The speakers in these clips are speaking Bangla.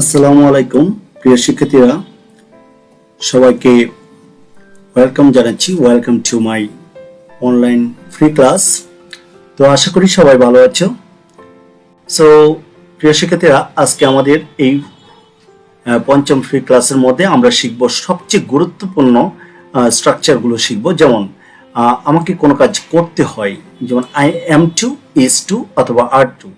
আসসালামু আলাইকুম, প্রিয় শিক্ষার্থীরা। সবাইকে ওয়েলকাম জানাচ্ছি, welcome to my online free class. তো আশা করি সবাই ভালো আছো। সো প্রিয় শিক্ষার্থীরা, আজকে আমাদের এই পঞ্চম ফ্রি ক্লাসের মধ্যে আমরা শিখব সবচেয়ে গুরুত্বপূর্ণ স্ট্রাকচারগুলো শিখব। যেমন আমাকে কোনো কাজ করতে হয়, যেমন I am to is to অথবা আর টু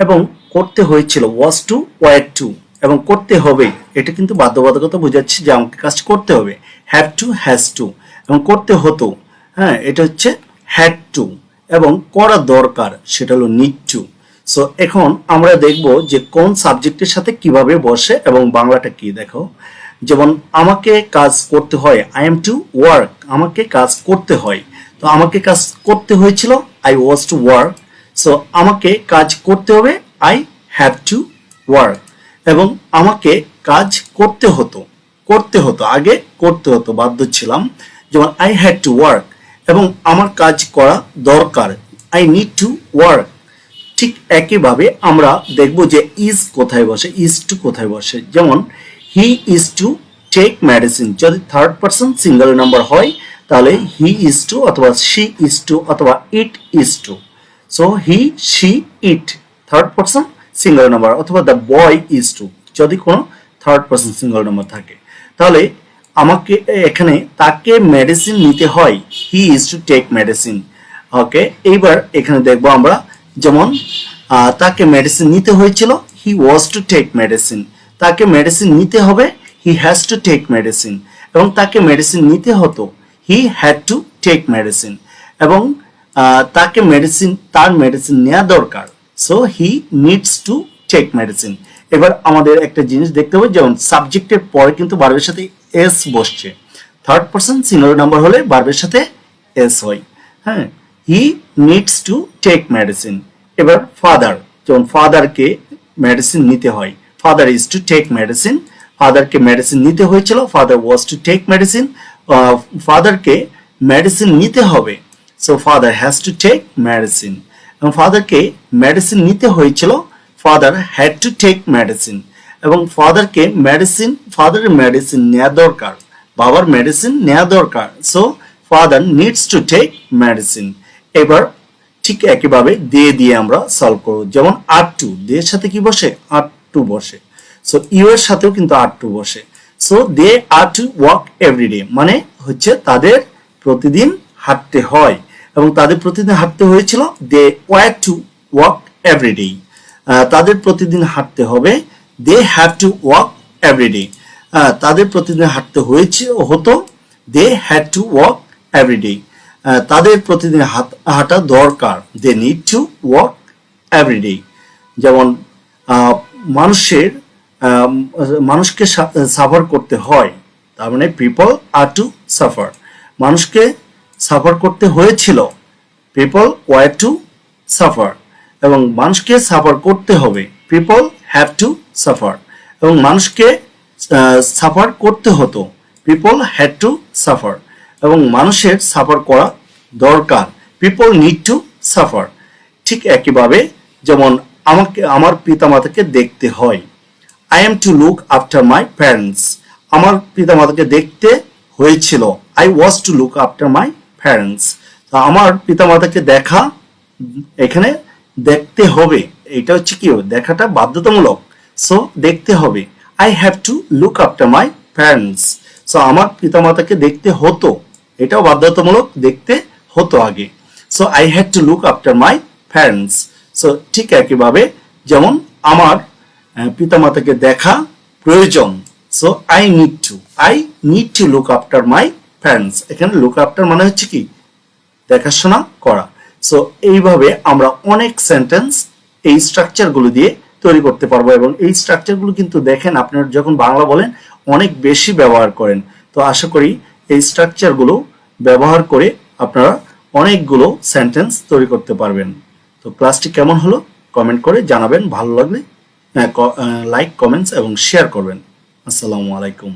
এবং করতে হয়েছিল ওয়াজ টু ওয়ার টু এবং করতে হবে, এটা কিন্তু বাধ্যবাধকতা বোঝাচ্ছে যে আমাকে কাজ করতে হবে। হ্যাভ টু হ্যাজ টু এবং করতে হতো হ্যাঁ এটা হচ্ছে হ্যাড টু এবং করা দরকার, সেটা হলো নিড টু সো এখন আমরা দেখব যে কোন সাবজেক্টের সাথে কীভাবে বসে এবং বাংলাটা কি, দেখো। যেমন, আমাকে কাজ করতে হয় আই এম টু ওয়ার্ক আমাকে কাজ করতে হয়। তো আমাকে কাজ করতে হয়েছিল I was to work so আমাকে কাজ করতে হবে আই হ্যাভ টু ওয়ার্ক এবং আমাকে কাজ করতে হতো করতে হতো, আগে করতে হতো, বাধ্য ছিলাম। যেমন আই হ্যাড টু ওয়ার্ক এবং আমার কাজ করা দরকার। আই নিড টু ওয়ার্ক ঠিক একইভাবে আমরা দেখব যে ইজ কোথায় বসে ইজ টু কোথায় বসে। যেমন he is to take medicine যদি থার্ড পার্সন সিঙ্গেল নাম্বার হয়, তাহলে হি ইজ টু অথবা শি ইজ টু অথবা it is to so he she it third person single number অথবা দ্য বয় ইজ টু যদি কোনো থার্ড পার্সন সিঙ্গেল নাম্বার থাকে। তাহলে আমাকে এখানে তাকে মেডিসিন নিতে হয় he is to take medicine okay এইবার এখানে দেখব আমরা, যেমন তাকে মেডিসিন নিতে হয়েছিল he was to take medicine তাকে মেডিসিন নিতে হবে he has to take medicine এবং তাকে মেডিসিন নিতে হতো he had to take medicine এবং তাকে মেডিসিন তার মেডিসিন নেওয়া দরকার। So he needs to take medicine এবার আমাদের একটা জিনিস দেখতে হবে, যেমন সাবজেক্টের পরে কিন্তু বার্বের সাথে এস বসছে। থার্ড পার্সন সিঙ্গল নাম্বার হলে বার্বের সাথে এস হয়। হ্যাঁ he needs to take medicine এবার ফাদার যেমন ফাদারকে মেডিসিন নিতে হয়। Father is to take medicine ফাদারকে medicine নিতে হয়েছিল father was to take medicine ফাদারকে medicine নিতে হবে। So father has to take medicine এবং ফাদারকে মেডিসিন নিতে হয়েছিল। Father had to take medicine এবং ফাদারকে মেডিসিন ফাদারের মেডিসিন নেওয়া দরকার, বাবার মেডিসিন নেওয়া দরকার। So father needs to take medicine এবার ঠিক একইভাবে দিয়ে দিয়ে আমরা সলভ করব। যেমন আর টু দিয়ে সাথে কি বসে? আর টু বসে। সো ইউ এর সাথেও কিন্তু আর টু বসে। So they are to walk everyday মানে হচ্ছে তাদের প্রতিদিন হাঁটতে হয়। এবং তাদের প্রতিদিন হাঁটতে হয়েছিল, they were to walk everyday তাদের প্রতিদিন হাঁটতে হবে, they have to walk everyday তাদের প্রতিদিন হাঁটতে হয়েছে, হতো, they had to walk everyday তাদের প্রতিদিন হাঁটা দরকার, they need to walk everyday যেমন মানুষের মানুষকে সাফার করতে হয়, তার মানে পিপল আর টু সাফার মানুষকে সাফার করতে হয়েছিল। পিপল ওয়ার টু সাফার এবং মানুষকে সাফার করতে হবে। পিপল হ্যাভ টু সাফার এবং মানুষকে সাফার করতে হতো। পিপল হ্যাড টু সাফার এবং মানুষের সাফার করা দরকার। পিপল নিড টু সাফার ঠিক একইভাবে যেমন আমাকে, আমার পিতামাতাকে দেখতে হয়। I am to look after my parents আমার পিতামাতাকে দেখতে হয়েছিল। I was to look after my parents তো আমার পিতামাতাকে দেখা এখানে দেখতে হবে। এটা হচ্ছে কি দেখাটা বাধ্যতামূলক। সো দেখতে হবে। I have to look after my parents so আমার পিতামাতাকে দেখতে হতো। এটাও বাধ্যতামূলক দেখতে হতো আগে। So I had to look after my parents so ঠিক একইভাবে যেমন আমার পিতামাতাকে দেখা প্রয়োজন। So I need to I need to look after my parents এখানে লুক আফটার মানে হচ্ছে কি? দেখাশোনা করা। সো এইভাবে আমরা অনেক সেন্টেন্স এই স্ট্রাকচারগুলো দিয়ে তৈরি করতে পারব এবং এই স্ট্রাকচারগুলো কিন্তু দেখেন আপনারা যখন বাংলা বলেন, অনেক বেশি ব্যবহার করেন। তো আশা করি এই স্ট্রাকচারগুলো ব্যবহার করে আপনারা অনেকগুলো সেন্টেন্স তৈরি করতে পারবেন। তো ক্লাসটি কেমন হলো? কমেন্ট করে জানাবেন। ভালো লাগলে লাইক কমেন্টস এবং শেয়ার করবেন। আসসালামু আলাইকুম।